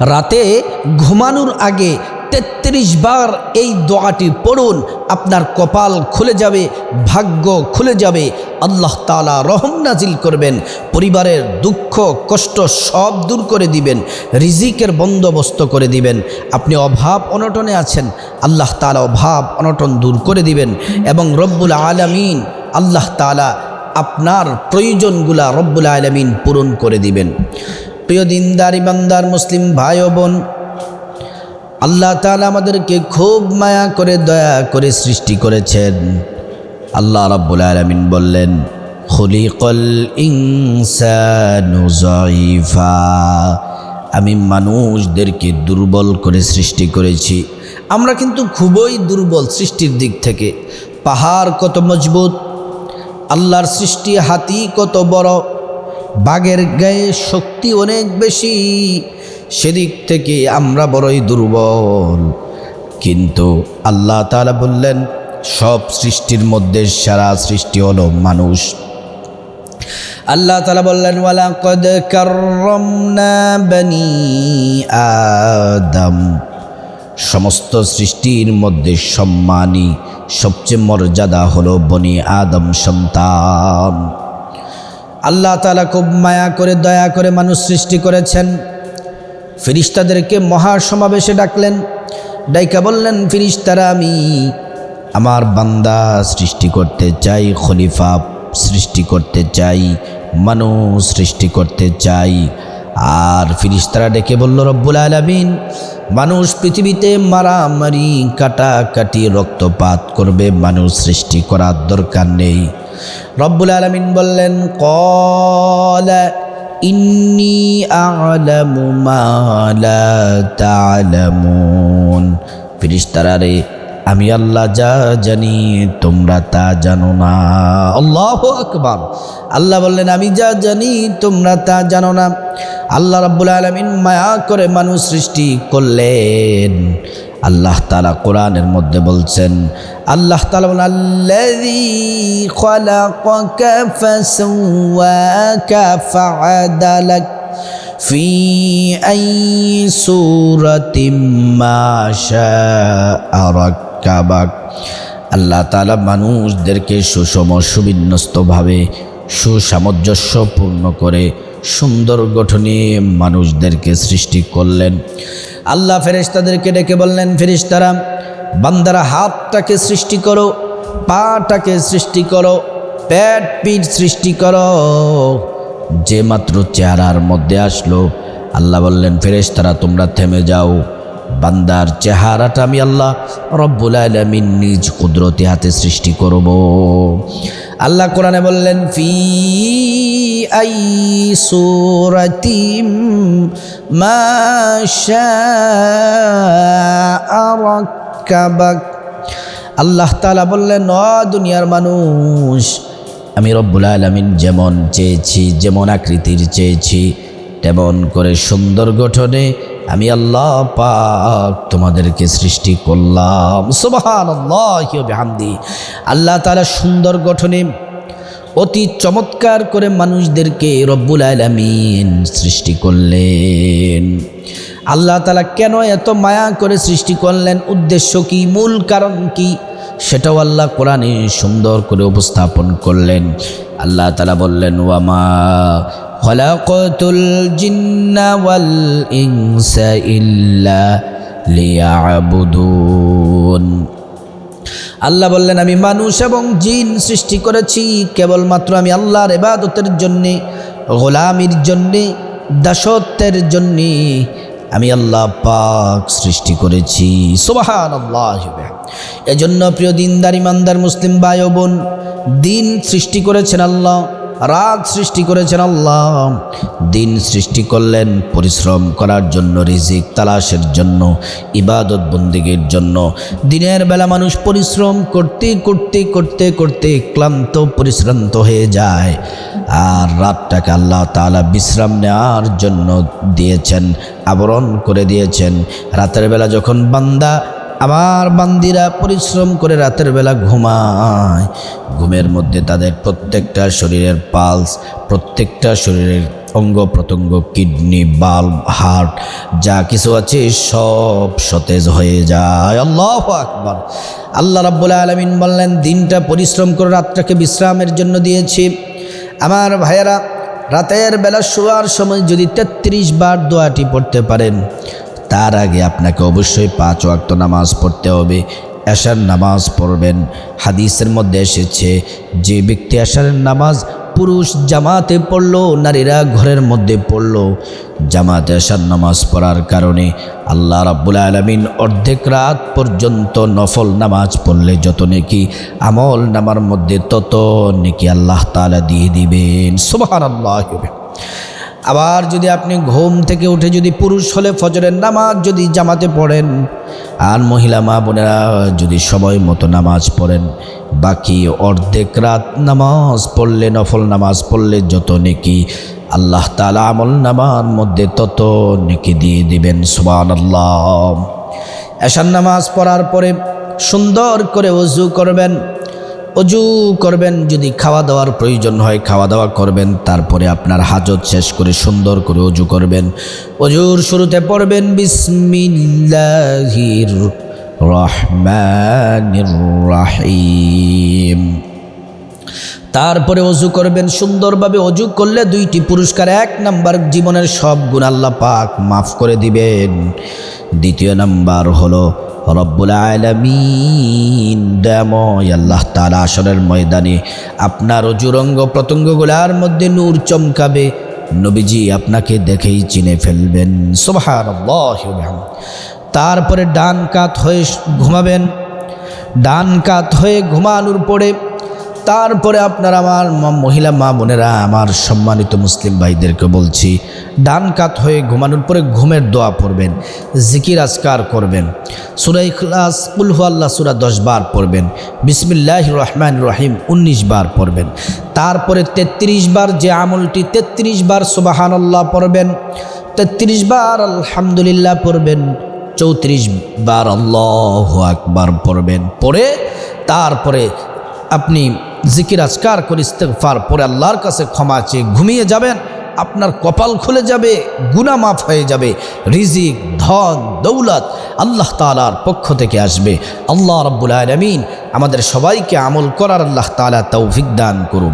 রাতে ঘুমানোর আগে তেত্রিশ বার এই দোয়াটি পড়ুন। আপনার কপাল খুলে যাবে, ভাগ্য খুলে যাবে। আল্লাহ তালা রহম নাজিল করবেন। পরিবারের দুঃখ, কষ্ট সব দূর করে দিবেন। রিজিকের বন্দোবস্ত করে দিবেন। আপনি অভাব অনটনে আছেন। আল্লাহ তালা অভাব অনটন দূর করে দিবেন। এবং রব্বুল আলমিন আল্লাহ তালা আপনার প্রয়োজনগুলা রব্বুল আলমিন পূরণ করে দিবেন। প্রিয় দিনদার, ইমানদার, মুসলিম ভাই ও বোন, আল্লাহ তাআলা আমাদেরকে খুব মায়া করে, দয়া করে সৃষ্টি করেছেন। আল্লাহ রাব্বুল আলামিন বললেন, খুলিকল ইনসানু যায়িফা আমি মানুষদেরকে দুর্বল করে সৃষ্টি করেছি। আমরা কিন্তু খুবই দুর্বল সৃষ্টির দিক থেকে। পাহাড় কত মজবুত, আল্লাহর সৃষ্টি হাতি কত বড় বাঘের গায়ে শক্তি অনেক বেশি। সেদিক থেকে আমরা বড়ই দুর্বল। কিন্তু আল্লাহ তালা বললেন, সব সৃষ্টির মধ্যে সারা সৃষ্টি হলো মানুষ। আল্লাহ তালা বললেন ওয়ালা কদ বনি আদম। সমস্ত সৃষ্টির মধ্যে সম্মানী, সবচেয়ে মর্যাদা হলো বনি আদম সন্তান। আল্লাহ তালা খুব মায়া করে, দয়া করে মানুষ সৃষ্টি করেছেন। ফিরিস্তাদেরকে মহাসমাবেশে ডাকলেন। ডাইকা বললেন, ফিরিস্তারা, আমি আমার বান্দা সৃষ্টি করতে চাই, খলিফা সৃষ্টি করতে চাই, মানুষ সৃষ্টি করতে চাই। আর ফিরিস্তারা ডেকে বলল, রব্বুল আলমিন, মানুষ পৃথিবীতে মারামারি, কাটাকাটি, রক্তপাত করবে, মানুষ সৃষ্টি করার দরকার নেই। রব্বুল আলমিন বললেন কল ইন্নি আলামু মা লা তা'লামুন। ফিরিস্তারা রে, আমি আল্লাহ যা জানি, তোমরা তা জানো না। আল্লাহ আকবার। আল্লাহ বললেন, আমি যা জানি, তোমরা তা জানো না। আল্লাহ রাব্বুল আলামিন মায়া করে মানুষ সৃষ্টি করলেন। আল্লাহ তালা কোরআনের মধ্যে বলছেন, আল্লাহ তালা বলেন ফাআদালাক ফি আই সূরাতিম মা শাআ রাক্কাবাক। আল্লাহ তালা মানুষদেরকে সুষম, সুবিন্যস্তভাবে, সুসামঞ্জস্যপূর্ণ করে সুন্দর গঠনে মানুষদেরকে সৃষ্টি করলেন। আল্লাহ ফেরেশতাদেরকে ডেকে বললেন, ফেরেশতারা, বান্দারা হাতটাকে সৃষ্টি করো, পাটাকে সৃষ্টি করো প্যাট পিঠ সৃষ্টি করো। যে মাত্র চেহারার মধ্যে আসলো, আল্লাহ বললেন, ফেরেশতারা, তোমরা থেমে যাও। বান্দার চেহারাটা আমি আল্লাহ রব্বুল আলমিন নিজ কুদরতি হাতে সৃষ্টি করব। আল্লাহ কোরআনে বললেন, ফি আই সুরাতিম মা শাআরাকাবাক আল্লাহ তাআলা বললেন ন দুনিয়ার মানুষ, আমি রব্বুল আলমিন যেমন চেয়েছি, যেমন আকৃতির চেয়েছি, তেমন করে সুন্দর গঠনে আমি আল্লাহ পাক তোমাদেরকে সৃষ্টি করলাম। সুবাহান হামদি আল্লাহ তালা সুন্দর গঠনে অতি চমৎকার করে মানুষদেরকে রব্বুল আলমিন সৃষ্টি করলেন। আল্লাহ তালা কেন এত মায়া করে সৃষ্টি করলেন? উদ্দেশ্য কি? মূল কারণ কি? সেটাও আল্লাহ কোরআনে সুন্দর করে উপস্থাপন করলেন। আল্লাহ তালা বললেন, ওয়ামা হলাকতুল জিন্নাওয়াল ইংসা ইল্লা লিয়াবুদুন। আল্লাহ বললেন, আমি মানুষ এবং জিন সৃষ্টি করেছি, কেবলমাত্র আমি আল্লাহর এবাদতের জন্যে, গোলামির জন্যে, দাসত্বের জন্যে আমি আল্লাহ পাক সৃষ্টি করেছি। সোবাহান আল্লাহ এজন্য প্রিয় দিনদার, ইমানদার, মুসলিম ভাই বোন, দিন সৃষ্টি করেছেন আল্লাহ। রাত সৃষ্টি করেছেন আল্লাহ। দিন সৃষ্টি করলেন, পরিশ্রম করার জন্য, রিজিক তালাশের জন্য, ইবাদত বন্দিগের জন্য। দিনের বেলা মানুষ পরিশ্রম করতে করতে করতে করতে ক্লান্ত, পরিশ্রান্ত হয়ে যায়। আর রাতটাকে আল্লাহ তালা বিশ্রাম নেওয়ার জন্য দিয়েছেন, আবরণ করে দিয়েছেন। রাতের বেলা যখন বান্দা আমার বান্দিরা পরিশ্রম করে রাতের বেলা ঘুমায়। ঘুমের মধ্যে তাদের প্রত্যেকটা শরীরের পালস, প্রত্যেকটা শরীরের অঙ্গ প্রত্যঙ্গ, কিডনি, বাল্ব, হার্ট, যা কিছু আছে সব সতেজ হয়ে যায়। আল্লাহ আকবার। আল্লাহ রাব্বুল আলমিন বললেন, দিনটা পরিশ্রম করে রাতটাকে বিশ্রামের জন্য দিয়েছি। আমার ভাইয়েরা, রাতের বেলা শোয়ার সময় যদি তেত্রিশ বার দোয়াটি পড়তে পারেন তার আগে আপনাকে অবশ্যই পাঁচ ওয়াক্ত নামাজ পড়তে হবে। এশার নামাজ পড়বেন। হাদিসের মধ্যে এসেছে, যে ব্যক্তি এশারের নামাজ পুরুষ জামাতে পড়ল, নারীরা ঘরের মধ্যে পড়ল। জামাতে এশার নামাজ পড়ার কারণে আল্লাহ রাব্বুল আলমিন অর্ধেক রাত পর্যন্ত নফল নামাজ পড়লে যত নেকি আমল নামার মধ্যে তত নেকি আল্লাহ তালা দিয়ে দিবেন। সুবাহান আল্লাহ আবার যদি আপনি ঘুম থেকে উঠে যদি পুরুষ হলে ফজরের নামাজ, যদি জামাতে পড়েন, আর মহিলা মা বোনেরা যদি সময় মতো নামাজ পড়েন, বাকি অর্ধেক রাত নামাজ পড়লে, নফল নামাজ পড়লে যত নেকি, আল্লাহ তালা আমল নামার মধ্যে তত নেকি দিয়ে দিবেন সুবান আল্লাহ এশার নামাজ পড়ার পরে সুন্দর করে অজু করবেন অজু করবেন, যদি খাওয়া দাওয়ার প্রয়োজন হয়, খাওয়া দাওয়া করবেন, তারপরে আপনার হাজত শেষ করে সুন্দর করে অজু করবেন। অজুর শুরুতে পড়বেন, বিসমিল্লাহির রহমানির রাহিম। তারপরে অজু করবেন, সুন্দরভাবে অজু করলে দুইটি পুরস্কার, এক নাম্বার জীবনের সব গুণ আল্লাহ পাক মাফ করে দিবেন। দ্বিতীয় নাম্বার হলো রব্বুল আলমিন দয়াময় আল্লাহ তালা আসরের ময়দানে আপনার অজুরঙ্গ প্রত্যঙ্গগুলার মধ্যে নূর চমকাবে। নবীজি আপনাকে দেখেই চিনে ফেলবেন। সোভার তারপরে ডান কাত হয়ে ঘুমাবেন। ডান কাত হয়ে ঘুমানোর পরে তারপরে আপনার আমার মহিলা মা বোনেরা, আমার সম্মানিত মুসলিম ভাইদেরকে বলছি, ডান কাত হয়ে ঘুমানোর পরে ঘুমের দোয়া পড়বেন, জিকির আজকার করবেন। সুরা ইখলাস উলহু আল্লাহ সুরা দশ বার পড়বেন বিসমিল্লাহ রহমান রহিম উনিশ বার পড়বেন। তারপরে ৩৩ বার যে আমলটি ৩৩ বার সুবাহান আল্লাহ পড়বেন ৩৩ বার আলহামদুলিল্লাহ পড়বেন, চৌত্রিশ বার আল্লাহ আকবার পড়বেন। পড়ে তারপরে আপনি জিকির আজকার করে ইস্তেগফার পরে আল্লাহর কাছে ক্ষমা চেয়ে ঘুমিয়ে যাবেন, আপনার কপাল খুলে যাবে গুনা মাফ হয়ে যাবে, রিজিক, ধন, দৌলত আল্লাহ তালার পক্ষ থেকে আসবে। আল্লাহ রব্বুল আলমিন আমাদের সবাইকে আমল করার আল্লাহ তালা তৌফিক দান করুন।